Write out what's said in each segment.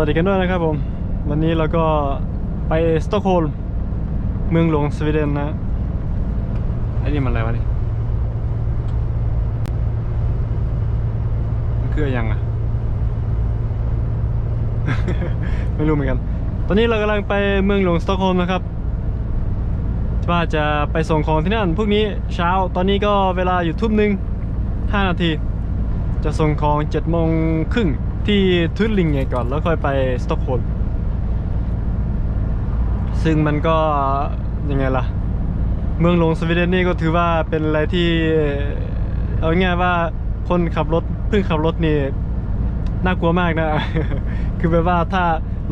วัสดีกันด้วยนะครับผม วันนี้เราก็ไปสต็อกโฮล์มเมืองหลวงสวีเดนนะไอ้นี่มันอะไรวะนี่มันคืออะไรยังอะไม่รู้เหมือนกัน ตอนนี้เรากำลังไปเมืองหลวงสต็อกโฮล์มนะครับว่าจะไปส่งของที่นั่นพรุ่งนี้เช้าตอนนี้ก็เวลาอยู่ทุ่มหนึ่งห้านาที จะส่งของเจ็ดโมงครึ่ง ที่ทุตลิงไงก่อนแล้วค่อยไปสต็อกโฮล์มซึ่งมันก็ยังไงล่ะ เมืองหลวงสวีเดนนี่ก็ถือว่าเป็นอะไรที่ เอาง่ายว่าคนขับรถเพิ่งขับรถนี่น่ากลัวมากนะ คือแบบว่าถ้า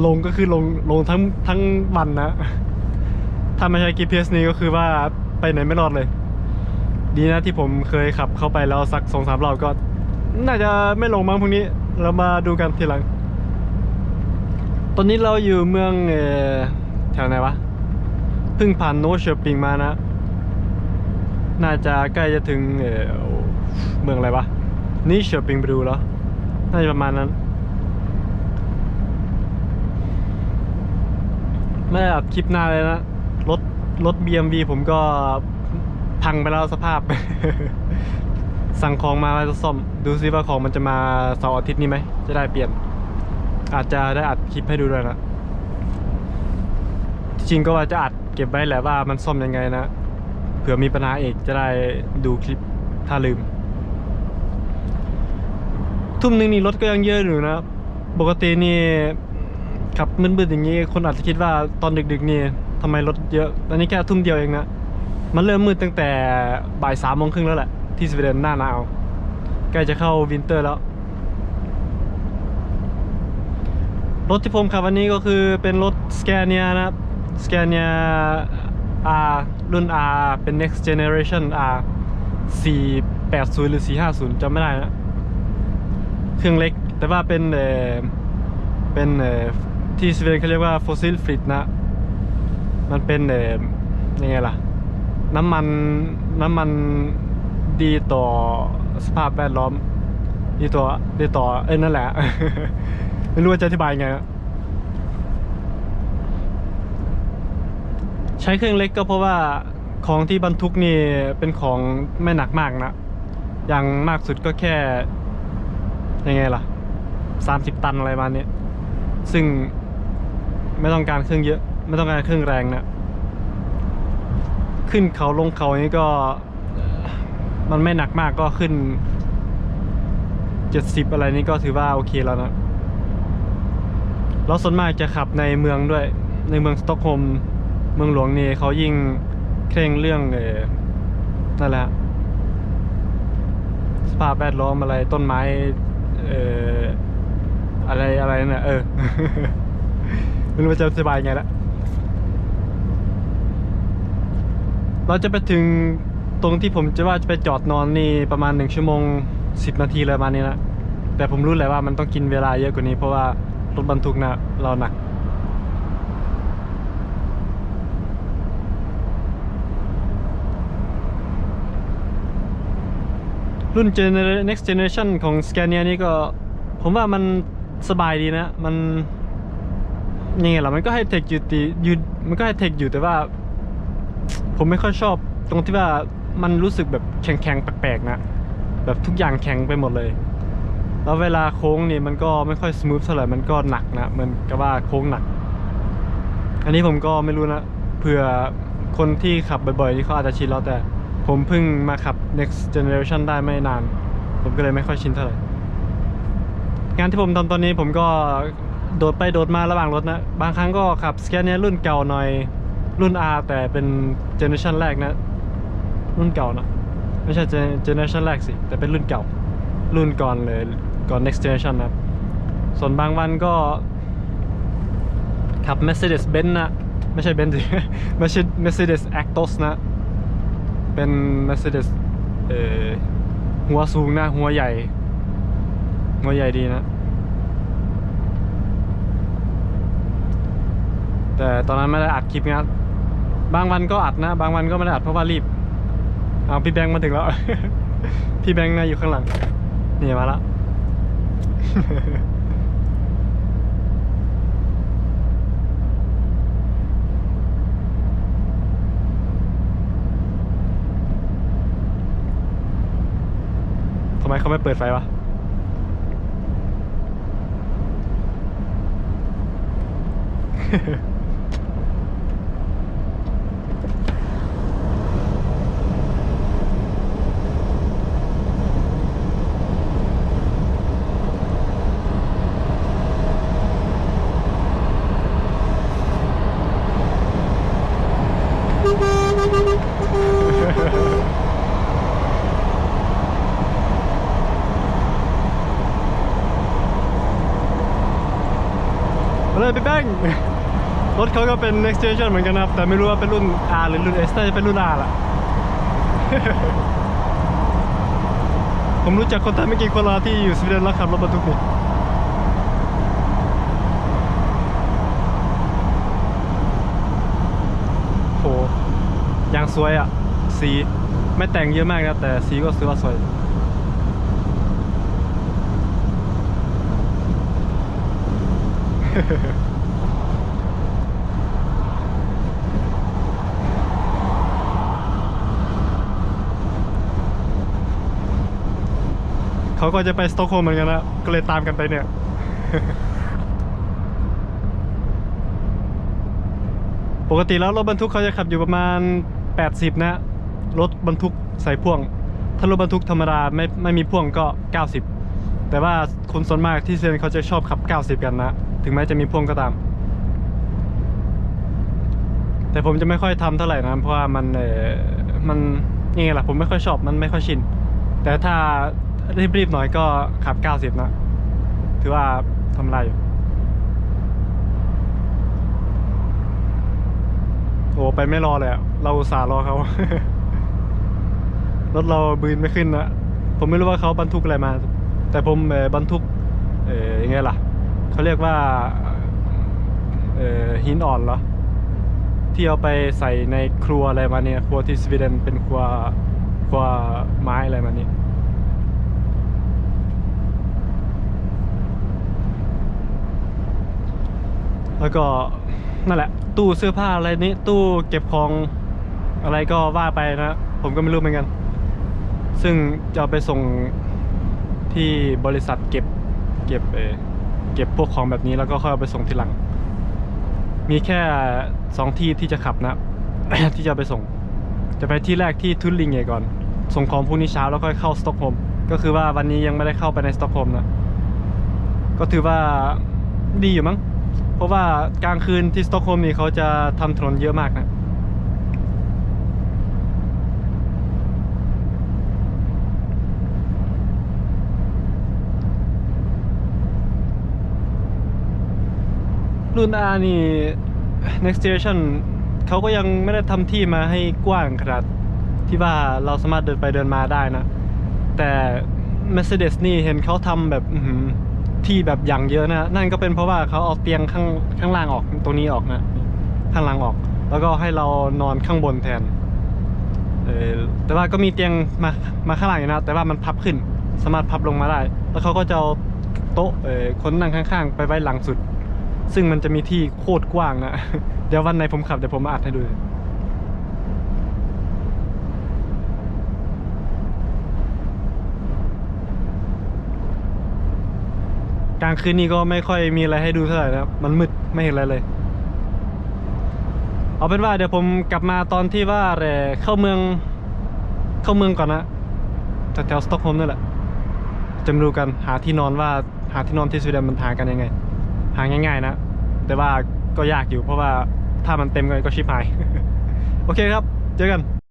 ลงก็คือลงลงทั้งทั้งวันนะ ถ้าไม่ใช้ GPS นี่ก็คือว่าไปไหนไม่รอดเลย ดีนะที่ผมเคยขับเข้าไปแล้วสักสองสามรอบก็ น่าจะไม่ลงมั้งพรุ่งนี้ เรามาดูกันทีหลัง ตอนนี้เราอยู่เมืองออแถวไหนวะ เพิ่งผ่านโนเชอร์ปิงมานะ น่าจะใกล้จะถึงเเมืองอะไรวะ นี่เชอร์ปิงไปดูแล้ว น่าจะประมาณนั้น ไม่ได้อัดคลิปหน้าเลยนะ รถรถ BMV ผมก็พังไปแล้วสภาพ สั่งของมาไว้จะซ่อมดูซิว่าของมันจะมาเสาร์อาทิตย์นี้ไหมจะได้เปลี่ยน อาจจะได้อัดคลิปให้ดูด้วยนะจริงก็ว่าจะอัดเก็บไว้แหละว่ามันซ่อมยังไงนะเผื่อมีปัญหาอีกจะได้ดูคลิปถ้าลืม ทุ่มหนึ่งนี่รถก็ยังเยอะอยู่นะปกตินี่ขับมืดๆอย่างนี้ คนอาจจะคิดว่าตอนดึกๆนี่ทำไมรถเยอะตอนนี้แค่ทุ่มเดียวเองนะมันเริ่มมืดตั้งแต่บ่ายสามโมงครึ่งแล้วแหละ ที่สวีเดนหน้าหนาวใกล้จะเข้าวินเตอร์แล้ว รถที่ผมขับวันนี้ก็คือเป็นรถ Scania นะครับ Scania R รุ่น R เป็น next generation R 480 หรือ 450จำไม่ได้นะ เครื่องเล็กแต่ว่าเป็นเออเป็นเออที่สวีเดนเขาเรียกว่า fossil free นะ มันเป็นเออยังไงล่ะ น้ำมันน้ำมัน ดีต่อสภาพแวดล้อม ดีต่อดีต่อเอ้ยนั่นแหละ ไม่รู้จะอธิบายไงใช้เครื่องเล็กก็เพราะว่าของที่บรรทุกนี่เป็นของไม่หนักมากนะอย่างมากสุดก็แค่ยังไงล่ะ 30 ตันอะไรประมาณนี้ซึ่งไม่ต้องการเครื่องเยอะ ไม่ต้องการเครื่องแรงนะขึ้นเขาลงเขานี่ก็ มันไม่หนักมากก็ขึ้น70อะไรนี่ก็ถือว่าโอเคแล้วนะเราส่วนมากจะขับในเมืองด้วย ในเมืองสต็อกโฮล์มเมืองหลวงนี่เขายิ่งเคร่งเรื่องเออนั่นแหละสภาพแวดล้อมอะไรต้นไม้เอ่ออะไรอะไรเนี่ยเออไม่รู้จะอธิบายไงละเราจะไปถึง ตรงที่ผมจะว่าจะไปจอดนอนนี่ประมาณหนึ่งชั่วโมงสิบนาทีเลยประมาณนี้นะแต่ผมรู้แหละว่ามันต้องกินเวลาเยอะกว่านี้เพราะว่ารถบรรทุกนะเราหนักรุ่น next generation ของ Scania นี่ก็ ผมว่ามันสบายดีนะ มันยังไงล่ะมันก็ให้เทคอยู่ตีอยู่มันก็ให้เทคอยู่แต่ว่า ผมไม่ค่อยชอบตรงที่ว่า มันรู้สึกแบบแข็งๆแปลกๆนะ แบบทุกอย่างแข็งไปหมดเลย แล้วเวลาโค้งนี่มันก็ไม่ค่อยสมูทเท่าไหร่มันก็หนักนะเหมือนกับว่าโค้งหนัก อันนี้ผมก็ไม่รู้นะเผื่อคนที่ขับบ่อยๆที่เขาอาจจะชินแล้วแต่ผมเพิ่งมาขับ next generation ได้ไม่นาน ผมก็เลยไม่ค่อยชินเท่าไหร่งานที่ผมทำตอนนี้ผมก็โดดไปโดดมาระหว่างรถนะ บางครั้งก็ขับ Scania รุ่นเก่าหน่อยรุ่น R แต่เป็น generation แรกนะ รุ่นเก่านะไม่ใช่ gen- generation แรกสิ แต่เป็นรุ่นเก่า รุ่นก่อนเลยก่อน next generation นะครับ ส่วนบางวันก็ ขับ Mercedes Benz นะ ไม่ใช่ Benz สิไม่ใช่ Mercedes Actos นะ เป็น Mercedes เอ่อหัวสูงนะ หัวใหญ่ หัวใหญ่ดีนะ แต่ตอนนั้นไม่ได้อัดคลิปงานบางวันก็อัดนะ บางวันก็ไม่ได้อัดเพราะว่ารีบ เอาพี่แบงค์มาถึงแล้ว พี่แบงค์น่าอยู่ข้างหลัง นี่มาละทำไมเขาไม่เปิดไฟวะเฮ้ รถเขาก็เป็น next generation เหมือนกันนะครับ แต่ไม่รู้ว่าเป็นรุ่น R หรือรุ่น S น่าจะเป็นรุ่น R ล่ะ ผมรู้จักคนไทยไม่กี่คนละที่อยู่สวีเดนแล้วขับรถบรรทุกนี่โหยางสวยอะ สีไม่แต่งเยอะมากนะ แต่สีก็ซื้อว่าสวยเขาก็จะไปสตอกโฮล์มเหมือนกันนะก็เลยตามกันไปเนี่ยปกติแล้วรถบรรทุกเขาจะขับอยู่ประมาณ 80 นะ รถบรรทุกใส่พ่วง ถ้ารถบรรทุกธรรมดาไม่ไม่มีพ่วงก็ 90 แต่ว่าคนส่วนมากที่เซนเขาจะชอบขับ 90 กันนะ ถึงแม้จะมีพ่วงก็ตาม แต่ผมจะไม่ค่อยทำเท่าไหร่นะ เพราะว่ามันเออมันยังไงล่ะผมไม่ค่อยชอบมันไม่ค่อยชิน แต่ถ้า รีบๆหน่อยก็ขับ 90 นะ ถือว่าทำไรอยู่ โอ้ไปไม่รอเลยอะเราอุตส่าห์รอเขา รถเราบืนไม่ขึ้นนะ ผมไม่รู้ว่าเขาบรรทุกอะไรมา แต่ผมบรรทุก เอ่อยังไงล่ะ เขาเรียกว่า เอ่อหินอ่อนเหรอ ที่เอาไปใส่ในครัวอะไรมาเนี่ย ครัวที่สวีเดนเป็นครัวครัวไม้อะไรมาเนี่ย แล้วก็นั่นแหละ ตู้เสื้อผ้าอะไรนี้ตู้เก็บของอะไรก็ว่าไปนะ ผมก็ไม่รู้เหมือนกัน ซึ่งจะไปส่งที่บริษัทเก็บเก็บเอเก็บพวกของแบบนี้แล้วก็ค่อยเอาไปส่งทีหลัง มีแค่สองที่ที่จะขับนะ ที่จะไปส่ง จะไปที่แรกที่ทุนลิงเงก่อน ส่งของพรุ่งนี้เช้าแล้วค่อยเข้าสต็อกโฮมก็คือว่าวันนี้ยังไม่ได้เข้าไปในสต็อกโฮมนะ ก็ถือว่าดีอยู่มั้ง เพราะว่ากลางคืนที่สต็อกโฮล์มนี่เขาจะทำถนนเยอะมากนะรุ่น R นี่ next generation เขาก็ยังไม่ได้ทำที่มาให้กว้างขนาดที่ว่าเราสามารถเดินไปเดินมาได้นะ แต่ Mercedes นี่เห็นเขาทำแบบอื ที่แบบอย่างเยอะนะนั่นก็เป็นเพราะว่าเขาเอาเตียงข้างข้างล่างออกตรงนี้ออกนะข้างล่างออก แล้วก็ให้เรานอนข้างบนแทนเออแต่ว่าก็มีเตียงมามาข้างล่างอยู่นะ แต่ว่ามันพับขึ้น สามารถพับลงมาได้ แล้วเขาก็จะเอาโต๊ะเออคนนั่งข้างๆ ไปไว้หลังสุด ซึ่งมันจะมีที่โคตรกว้างนะ เดี๋ยววันไหนผมขับเดี๋ยวผมมาอัดให้ดู ลางคืนนี้ก็ไม่ค่อยมีอะไรให้ดูเท่าไหร่นะครับ มันมืดไม่เห็นอะไรเลย เอาเป็นว่าเดี๋ยวผมกลับมาตอนที่ว่าเอ่เข้าเมืองเข้าเมืองก่อนนะแถวสต็อกโฮล์มนั่นแหละจะมาดูกันหาที่นอนว่าหาที่นอนที่สวีเดนมันหากันยังไง หาง่าย ๆ นะ แต่ว่าก็ยากอยู่เพราะว่าถ้ามันเต็มกันก็ชิบหาย โอเคครับ เจอกัน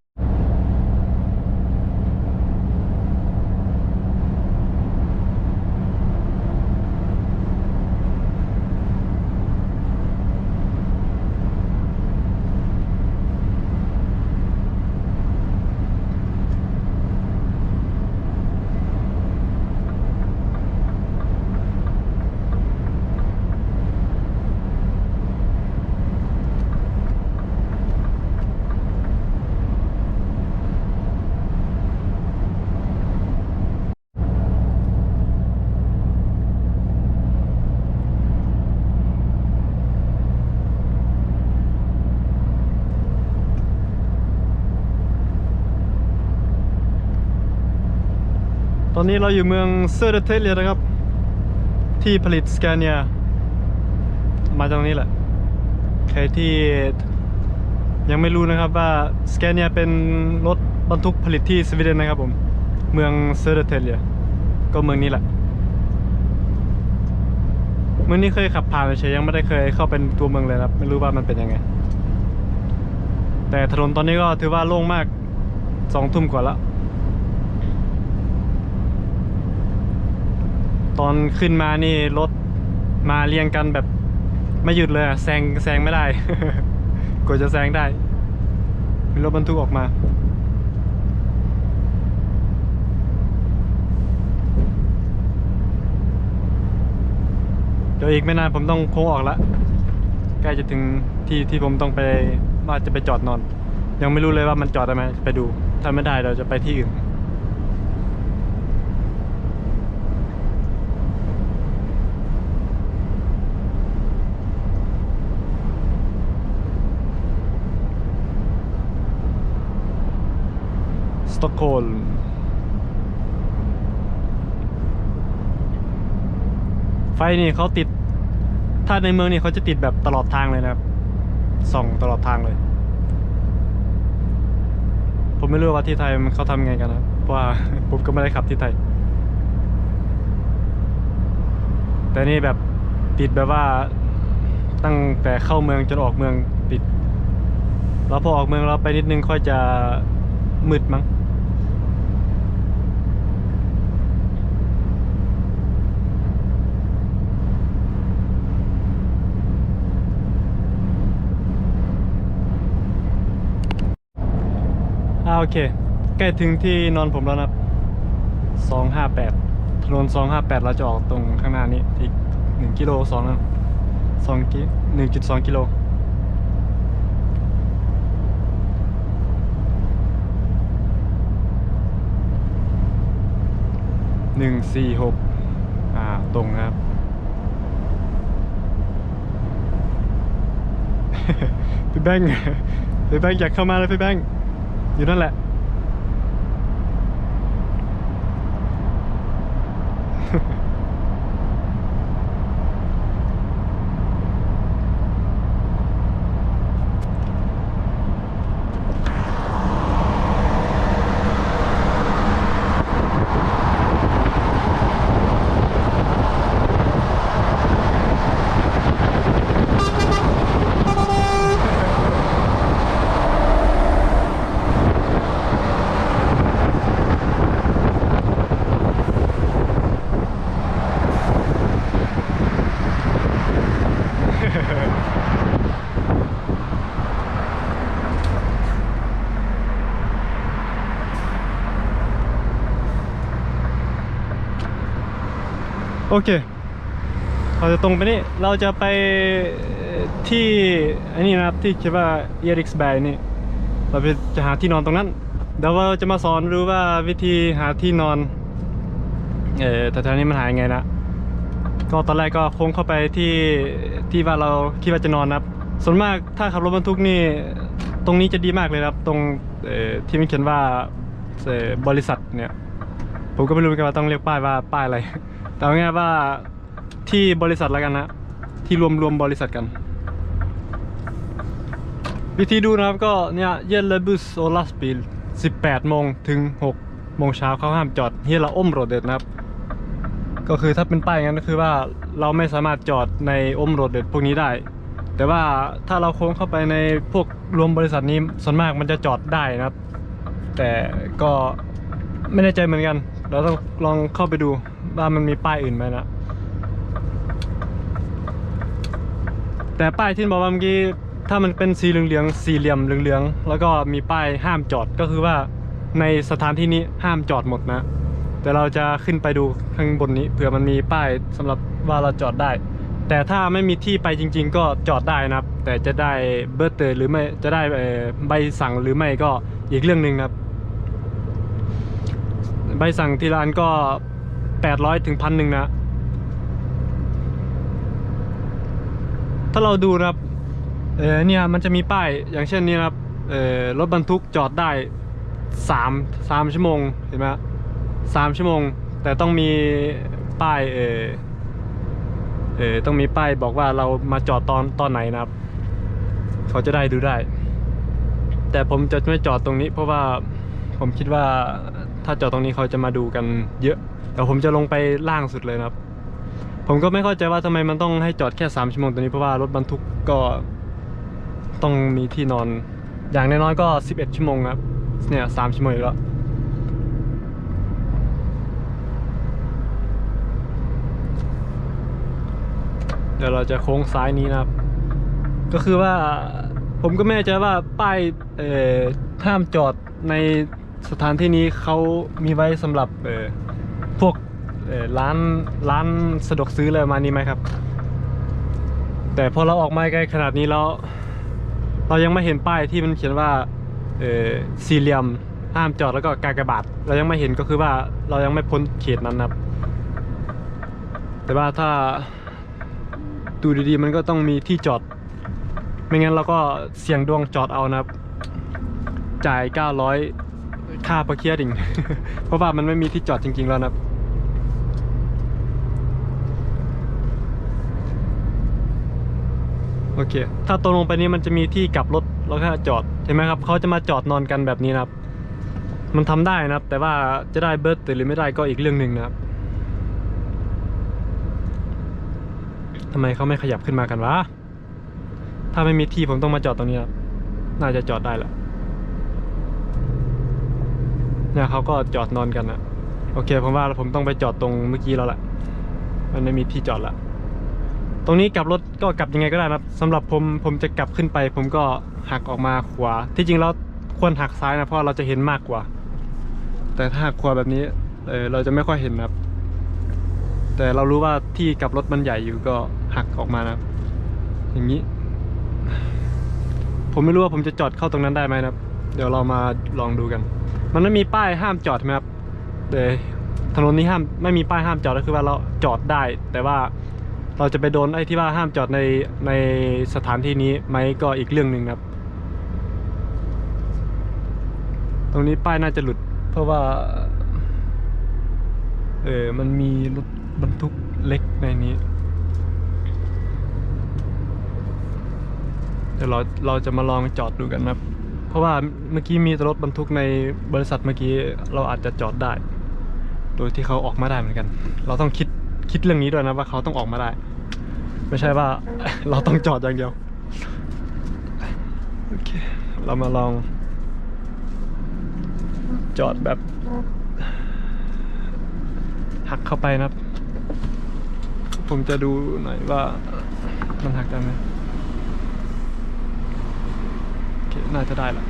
ตอนนี้เราอยู่เมืองเซอร์เดเทเลียนะครับ ที่ผลิตสแกเนียมาจากนี้แหละ ใครที่ยังไม่รู้นะครับว่าสแกเนียเป็นรถบรรทุกผลิตที่สวีเดนนะครับผม เมืองเซอร์เดเทเลียก็เมืองนี้แหละเมืองนี้เคยขับผ่านเฉยยังไม่ได้เคยเข้าเป็นตัวเมืองเลยครับ ไม่รู้ว่ามันเป็นยังไง แต่ถนนตอนนี้ก็ถือว่าโล่งมากสองทุ่มกว่าแล้ว ตอนขึ้นมานี่รถมาเรียงกันแบบไม่หยุดเลยแซงแซงไม่ได้กว่าจะแซงได้ มีรถบรรทุกออกมาเดี๋ยวอีกไม่นานผมต้องโค้งออกล้วใกล้จะถึงที่ที่ผมต้องไปว่าจะไปจอดนอน ยังไม่รู้เลยว่ามันจอดได้ไหมไปดู ถ้าไม่ได้เราจะไปที่อื่น ตอกโฮล์มไฟนี่เขาติด ถ้าในเมืองนี่เขาจะติดแบบตลอดทางเลยนะครับ ส่องตลอดทางเลย ผมไม่รู้ว่าที่ไทยมันเขาทำไงกันนะเพราะว่าผมก็ไม่ได้ขับที่ไทย แต่นี่แบบติดแบบว่าตั้งแต่เข้าเมืองจนออกเมืองติด แล้วพอออกเมืองเราไปนิดนึงค่อยจะมืดมั้ง โอเค ใกล้ถึงที่นอนผมแล้วนะสองห้าแปดถนนสองห้าแปดเราจะออกตรงข้างหน้านี้อีกหนึ่งกิโลสองนะสองกิหนึ่งจุดสองกิโลหนึ่งสี่หกอ่า ตรงครับ พี่แบงค์พี่แบงค์อยากเข้ามาเลยพี่แบงค์ อยู่นั่นแหละ โอเค เราจะตรงไปนี่ เราจะไปที่อันนี้นะครับที่คิดว่าเอริกส์แบนี่ เราไปจะหาที่นอนตรงนั้น เดี๋ยวเราจะมาสอนรู้ว่าวิธีหาที่นอน เออแต่แถวนี้มันหายไงนะ ก็ตอนแรกก็โค้งเข้าไปที่ที่ว่าเราคิดว่าจะนอนนะครับ ส่วนมากถ้าขับรถบรรทุกนี่ ตรงนี้จะดีมากเลยครับ ตรงที่มันเขียนว่าบริษัทเนี่ย ผมก็ไม่รู้เหมือนกันว่าต้องเรียกป้ายว่าป้ายอะไร แต่เอาง่ายว่าที่บริษัทแล้วกันนะ ที่รวมรวมบริษัทกัน วิธีดูนะครับก็เนี่ยเยลเลบุสโอลาสปีล18โมงถึง6โมงเช้าเขาห้ามจอดเฮียละอมโรดเด็ดนะครับ ก็คือถ้าเป็นป้ายงั้นก็คือว่าเราไม่สามารถจอดในอมโรดเด็ดพวกนี้ได้ แต่ว่าถ้าเราโค้งเข้าไปในพวกรวมบริษัทนี้ส่วนมากมันจะจอดได้นะครับ แต่ก็ไม่แน่ใจเหมือนกัน เราต้องลองเข้าไปดู ว่ามันมีป้ายอื่นไหมนะ แต่ป้ายที่บอกว่าเมื่อกี้ถ้ามันเป็นสีเหลืองๆสี่เหลี่ยมเหลืองๆแล้วก็มีป้ายห้ามจอดก็คือว่าในสถานที่นี้ห้ามจอดหมดนะ แต่เราจะขึ้นไปดูข้างบนนี้เผื่อมันมีป้ายสำหรับว่าเราจอดได้ แต่ถ้าไม่มีที่ไปจริง ๆ ก็จอดได้นะครับ แต่จะได้เบอร์เตอร์หรือไม่จะได้ใบสั่งหรือไม่ก็อีกเรื่องหนึ่งครับ ใบสั่งที่ร้านก็ 800ถึงพันหนึ่งนะ ถ้าเราดูนะครับ เออเนี่ยมันจะมีป้ายอย่างเช่นนี้นะครับ เออรถบรรทุกจอดได้สามสามชั่วโมงเห็นไหมสามชั่วโมง แต่ต้องมีป้ายเออเออต้องมีป้ายบอกว่าเรามาจอดตอนตอนไหนนะครับ เขาจะได้ดูได้ แต่ผมจะไม่จอดตรงนี้ เพราะว่าผมคิดว่าถ้าจอดตรงนี้เขาจะมาดูกันเยอะ แต่ผมจะลงไปล่างสุดเลยนะครับ ผมก็ไม่เข้าใจว่าทำไมมันต้องให้จอดแค่3ชั่วโมงตัวนี้เพราะว่ารถบรรทุกก็ต้องมีที่นอน อย่างน้อยๆก็ 11 ชั่วโมงครับเนี่ยสามชั่วโมงแล้วเดี๋ยวเราจะโค้งซ้ายนี้นะครับ ก็คือว่าผมก็ไม่แน่ใจว่าป้ายเอ่อห้ามจอดในสถานที่นี้เขามีไว้สำหรับเอ่อ พวกร้านร้านสะดวกซื้ออะไรมานี้ไหมครับ แต่พอเราออกมาใกล้ขนาดนี้แล้วเรายังไม่เห็นป้ายที่มันเขียนว่าเออสี่เหลี่ยมห้ามจอดแล้วก็กากบาทเรายังไม่เห็นก็คือว่าเรายังไม่พ้นเขตนั้นนะครับแต่ว่าถ้าดูดีๆมันก็ต้องมีที่จอด ไม่งั้นเราก็เสี่ยงดวงจอดเอานะครับ จ่าย 900 ค่าประเคียดิ่ง เพราะว่ามันไม่มีที่จอดจริง ๆ แล้วนะโอเค ถ้าตรงลงไปนี้มันจะมีที่กลับรถแล้วก็จอดเห็นไหมครับ เขาจะมาจอดนอนกันแบบนี้นะครับ มันทำได้นะครับ แต่ว่าจะได้เบิร์ตหรือไม่ได้ก็อีกเรื่องหนึ่งนะครับทำไมเขาไม่ขยับขึ้นมากันวะ ถ้าไม่มีที่ผมต้องมาจอดตรงนี้ครับ น่าจะจอดได้แหละ เนี่ยเขาก็จอดนอนกันนะโอเคผมว่าผมต้องไปจอดตรงเมื่อกี้แล้วแหละมันไม่มีที่จอดละตรงนี้กลับรถก็กลับยังไงก็ได้นะสำหรับผมผมจะกลับขึ้นไป ผมก็หักออกมาขวา ที่จริงแล้วควรหักซ้ายนะเพราะเราจะเห็นมากกว่า แต่ถ้าหักขวาแบบนี้เออเราจะไม่ค่อยเห็นนะครับแต่เรารู้ว่าที่กลับรถมันใหญ่อยู่ก็หักออกมานะอย่างนี้ ผมไม่รู้ว่าผมจะจอดเข้าตรงนั้นได้ไหมนะเดี๋ยวเรามาลองดูกัน มันไม่มีป้ายห้ามจอดใช่ไหมครับแต่ถนนนี้ห้ามไม่มีป้ายห้ามจอดก็คือว่าเราจอดได้ แต่ว่าเราจะไปโดนไอ้ที่ว่าห้ามจอดในในสถานที่นี้ไหมก็อีกเรื่องหนึ่งครับ ตรงนี้ป้ายน่าจะหลุด เพราะว่า เออมันมีรถบรรทุกเล็กในนี้เดี๋ยวเราเราจะมาลองจอดดูกันนะครับ เพราะว่าเมื่อกี้มีรถบรรทุกในบริษัทเมื่อกี้เราอาจจะจอดได้ โดยที่เขาออกมาได้เหมือนกัน เราต้องคิดคิดเรื่องนี้ด้วยนะว่าเขาต้องออกมาได้ ไม่ใช่ว่าเราต้องจอดอย่างเดียวโอเคเรามาลอง จอดแบบ หักเข้าไปนะครับ ผมจะดูหน่อยว่ามันหักได้ไหมโอ เคน่าจะได้ละ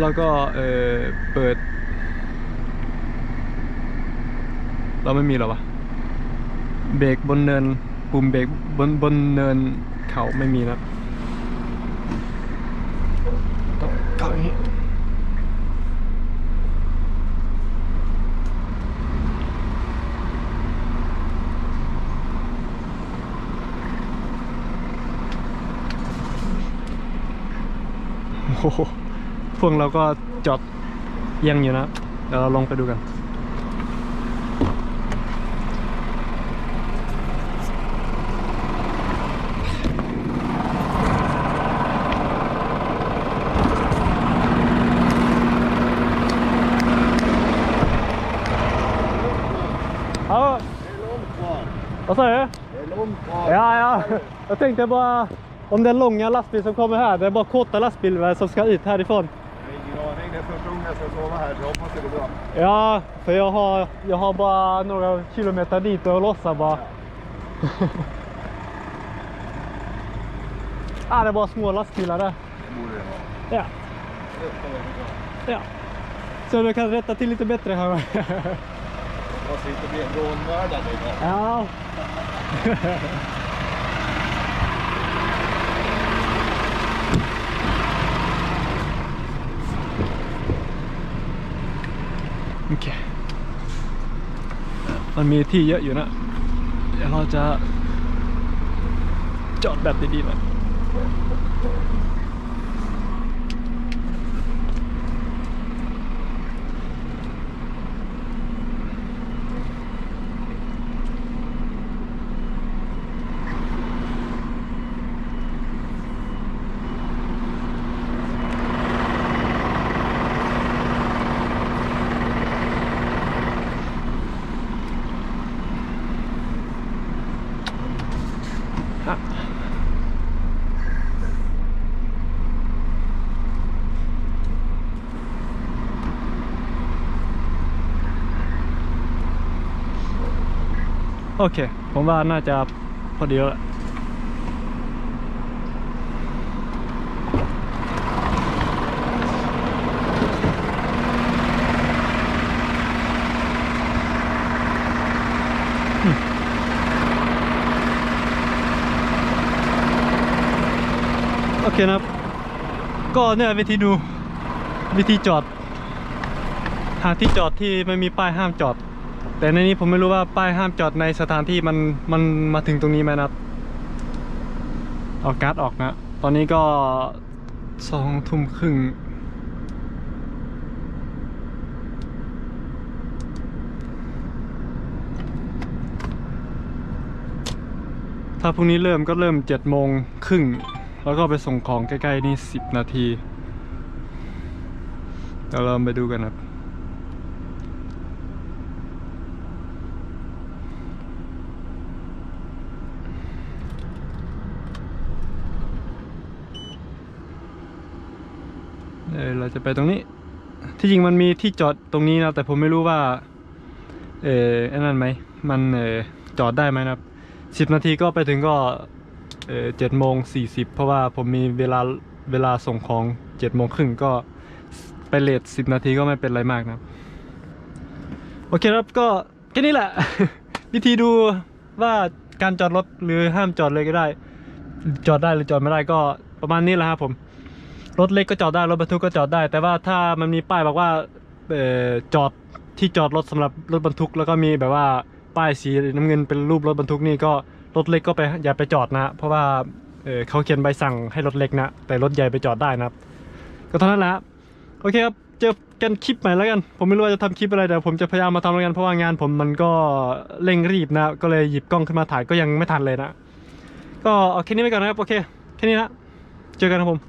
แล้วก็เออเปิด เราไม่มีหรอวะเบรกบนเนิน ปุ่มเบรกบนบนเนินเขาไม่มีนะต้องเข้าอย่างนี้โอ้โหพวกเราก็จอดเอียังอยู่นะ เดี๋ยวเราลงไปดูกัน kvar. vad sa du? Det är långt kvar. Ja, ja. Jag tänkte bara om den långa lastbil som kommer här, det är bara korta lastbilar som ska ut härifrån. Jag har ingen aning. Det är första gången jag ska sova här så jag hoppas det går bra. Ja, för jag har, jag har bara några kilometer dit och lossa bara. ah, det är bara små lastbilar där. Det borde det vara. Ja, ja. Så du kan rätta till lite bättre här. ภาษีทะเบียนโดนว่าดัดเลยครับเอาโอเคมันมีที่เยอะอยู่นะ เดี๋ยวเราจะจอดแบบดีๆหน่อย โอเค ผมว่าน่าจะพอดีแล้วแหละโอเคนะครับ ก็เนี่ยวิธีดูวิธีจอด หาที่จอดที่ไม่มีป้ายห้ามจอด แต่ในนี้ผมไม่รู้ว่าป้ายห้ามจอดในสถานที่มันมันมาถึงตรงนี้ไหมนะครับเอาการ์ดออกนะ ตอนนี้ก็สองทุ่มครึ่งถ้าพรุ่งนี้เริ่มก็เริ่มเจ็ดโมงครึ่ง แล้วก็ไปส่งของใกล้ ๆ นี่สิบนาที เดี๋ยวเราไปดูกันครับ เราจะไปตรงนี้ ที่จริงมันมีที่จอดตรงนี้นะแต่ผมไม่รู้ว่า เออไอ้นั่นไหมมันเออจอดได้ไหมนะครับสิบนาทีก็ไปถึงก็เออเจ็ดโมงสี่สิบเพราะว่าผมมีเวลาเวลาส่งของเจ็ดโมงครึ่งก็ไปเลทสิบนาทีก็ไม่เป็นไรมากนะโอเคครับก็แค่นี้แหละ วิธีดูว่าการจอดรถหรือห้ามจอดเลยก็ได้ จอดได้หรือจอดไม่ได้ก็ประมาณนี้แหละครับผม รถเล็กก็จอดได้รถบรรทุกก็จอดได้ แต่ว่าถ้ามันมีป้ายบอกว่าเอ่อจอดที่จอดรถสำหรับรถบรรทุก แล้วก็มีแบบว่าป้ายสีน้ำเงินเป็นรูปรถบรรทุกนี่ก็รถเล็กก็ไปอย่าไปจอดนะ เพราะว่าเออเขาเขียนใบสั่งให้รถเล็กนะ แต่รถใหญ่ไปจอดได้นะครับ ก็เท่านั้นแหละโอเคครับเจอกันคลิปใหม่แล้วกัน ผมไม่รู้ว่าจะทำคลิปอะไรแต่ผมจะพยายามมาทำแล้วกันเพราะว่างานผมมันก็เร่งรีบนะ ก็เลยหยิบกล้องขึ้นมาถ่ายก็ยังไม่ทันเลยนะ ก็เอาแค่นี้ไปก่อนนะครับโอเคแค่นี้นะเจอกันครับผม